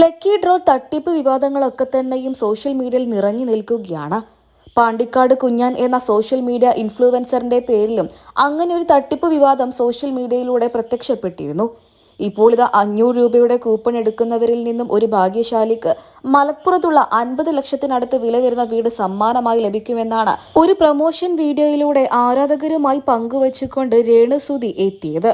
Lucky draw തട്ടിപ്പ് വിവാദങ്ങളൊക്കെ തന്നെയും social മീഡിയയിൽ നിറഞ്ഞു നിൽക്കുകയാണ്. പാണ്ടിക്കാട് കുഞ്ഞാൻ എന്ന സോഷ്യൽ മീഡിയ ഇൻഫ്ലുവൻസറിന്റെ പേരിലും അങ്ങനെ ഒരു തട്ടിപ്പ് വിവാദം സോഷ്യൽ മീഡിയയിലൂടെ പ്രത്യക്ഷപ്പെട്ടിരുന്നു. ഇപ്പോൾ ഇത് അഞ്ഞൂറ് രൂപയുടെ കൂപ്പൺ എടുക്കുന്നവരിൽ നിന്നും ഒരു ഭാഗ്യശാലിക്ക് മലപ്പുറത്തുള്ള അൻപത് ലക്ഷത്തിനടുത്ത് വില വരുന്ന വീട് സമ്മാനമായി ലഭിക്കുമെന്നാണ് ഒരു പ്രൊമോഷൻ വീഡിയോയിലൂടെ ആരാധകരുമായി പങ്കുവച്ചുകൊണ്ട് രേണുസുതി എത്തിയത്.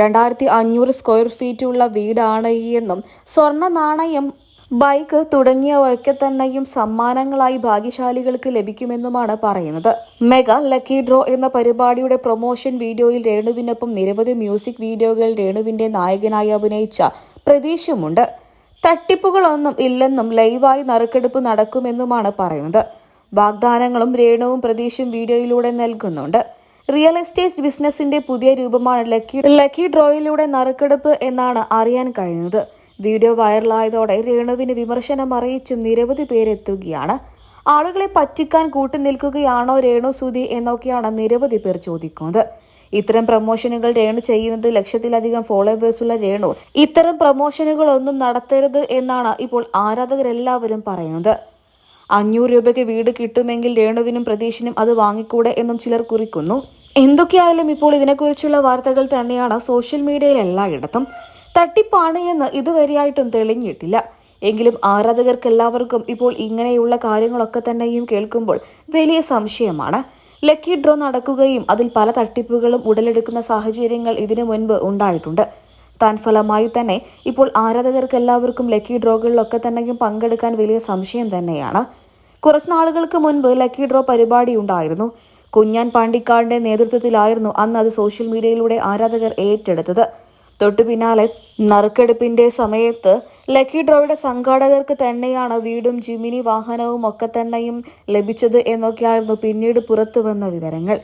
രണ്ടായിരത്തി അഞ്ഞൂറ് സ്ക്വയർ ഫീറ്റ് ഉള്ള വീടാണ് എന്നും. സ്വർണ നാണയം ബൈക്ക് തുടങ്ങിയവയൊക്കെ തന്നെയും സമ്മാനങ്ങളായി ഭാഗ്യശാലികൾക്ക് ലഭിക്കുമെന്നുമാണ് പറയുന്നത്. മെഗാ ലക്കി ഡ്രോ എന്ന പരിപാടിയുടെ പ്രൊമോഷൻ വീഡിയോയിൽ രേണുവിനൊപ്പം നിരവധി മ്യൂസിക് വീഡിയോകൾ രേണുവിന്റെ നായകനായി അഭിനയിച്ച പ്രതീക്ഷമുണ്ട് തട്ടിപ്പുകളൊന്നും ഇല്ലെന്നും ലൈവായി നറുക്കെടുപ്പ് നടക്കുമെന്നുമാണ് പറയുന്നത്. വാഗ്ദാനങ്ങളും രേണുവും പ്രതീക്ഷയും വീഡിയോയിലൂടെ നൽകുന്നുണ്ട്. റിയൽ എസ്റ്റേറ്റ് ബിസിനസിന്റെ പുതിയ രൂപമാണ് ലക്കി ലക്കി ഡ്രോയിലൂടെ നറുക്കെടുപ്പ് എന്നാണ് അറിയാൻ കഴിയുന്നത് വീഡിയോ വൈറലായതോടെ രേണുവിന് വിമർശനം അറിയിച്ചും നിരവധി പേരെത്തുകയാണ്. ആളുകളെ പറ്റിക്കാൻ കൂട്ടുനിൽക്കുകയാണോ രേണു സുധി എന്നൊക്കെയാണ് നിരവധി പേർ ചോദിക്കുന്നത്. ഇത്തരം പ്രമോഷനുകൾ രേണു ചെയ്യുന്നത് ലക്ഷത്തിലധികം ഫോളോവേഴ്സുള്ള രേണു. ഇത്തരം പ്രമോഷനുകളൊന്നും നടത്തരുത് എന്നാണ് ഇപ്പോൾ ആരാധകരെല്ലാവരും പറയുന്നത്. അഞ്ഞൂറ് രൂപയ്ക്ക് വീട് കിട്ടുമെങ്കിൽ രേണുവിനും പ്രതീഷിനും അത് വാങ്ങിക്കൂടെ എന്നും ചിലർ കുറിക്കുന്നു. എന്തൊക്കെയായാലും ഇപ്പോൾ ഇതിനെക്കുറിച്ചുള്ള വാർത്തകൾ തന്നെയാണ് സോഷ്യൽ മീഡിയയിൽ എല്ലായിടത്തും. തട്ടിപ്പാണ് എന്ന് ഇതുവരെയായിട്ടും തെളിഞ്ഞിട്ടില്ല. എങ്കിലും ആരാധകർക്ക് എല്ലാവർക്കും ഇപ്പോൾ ഇങ്ങനെയുള്ള കാര്യങ്ങളൊക്കെ തന്നെയും കേൾക്കുമ്പോൾ വലിയ സംശയമാണ്. ലക്കി ഡ്രോ നടക്കുകയും അതിൽ പല തട്ടിപ്പുകളും ഉടലെടുക്കുന്ന സാഹചര്യങ്ങൾ ഇതിനു മുൻപ് ഉണ്ടായിട്ടുണ്ട്. താൻ ഫലമായി തന്നെ ഇപ്പോൾ ആരാധകർക്ക് എല്ലാവർക്കും ലക്കി ഡ്രോകളിലൊക്കെ തന്നെയും പങ്കെടുക്കാൻ വലിയ സംശയം തന്നെയാണ്. കുറച്ച് നാളുകൾക്ക് മുൻപ് ലക്കി ഡ്രോ പരിപാടി ഉണ്ടായിരുന്നു കുഞ്ഞാൻ പാണ്ടിക്കാടിന്റെ നേതൃത്വത്തിലായിരുന്നു അന്ന് അത് സോഷ്യൽ മീഡിയയിലൂടെ ആരാധകർ ഏറ്റെടുത്തത്. തൊട്ടു പിന്നാലെ നറുക്കെടുപ്പിന്റെ സമയത്ത് ലക്കി ഡ്രോയുടെ സംഘാടകർക്ക് തന്നെയാണ് വീടും ജിമിനി വാഹനവും ഒക്കെ തന്നെയും ലഭിച്ചത് എന്നൊക്കെയായിരുന്നു പിന്നീട് പുറത്തു വന്ന വിവരങ്ങൾ.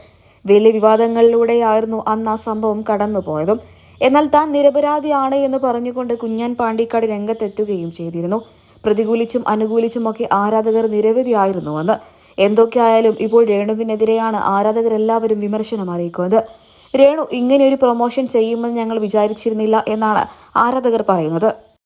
വലിയ വിവാദങ്ങളിലൂടെയായിരുന്നു അന്ന് ആ സംഭവം കടന്നുപോയതും. എന്നാൽ താൻ നിരപരാധിയാണ് എന്ന് പറഞ്ഞുകൊണ്ട് കുഞ്ഞാൻ പാണ്ടിക്കാട് രംഗത്തെത്തുകയും ചെയ്തിരുന്നു. പ്രതികൂലിച്ചും അനുകൂലിച്ചുമൊക്കെ ആരാധകർ നിരവധിയായിരുന്നുവെന്ന്. എന്തൊക്കെയായാലും ഇപ്പോൾ രേണുവിനെതിരെയാണ് ആരാധകരെല്ലാവരും വിമർശനം അറിയിക്കുന്നത്. രേണു ഇങ്ങനെ ഒരു പ്രൊമോഷൻ ചെയ്യുമെന്ന് ഞങ്ങൾ വിചാരിച്ചിരുന്നില്ല എന്നാണ് ആരാധകർ പറയുന്നത്.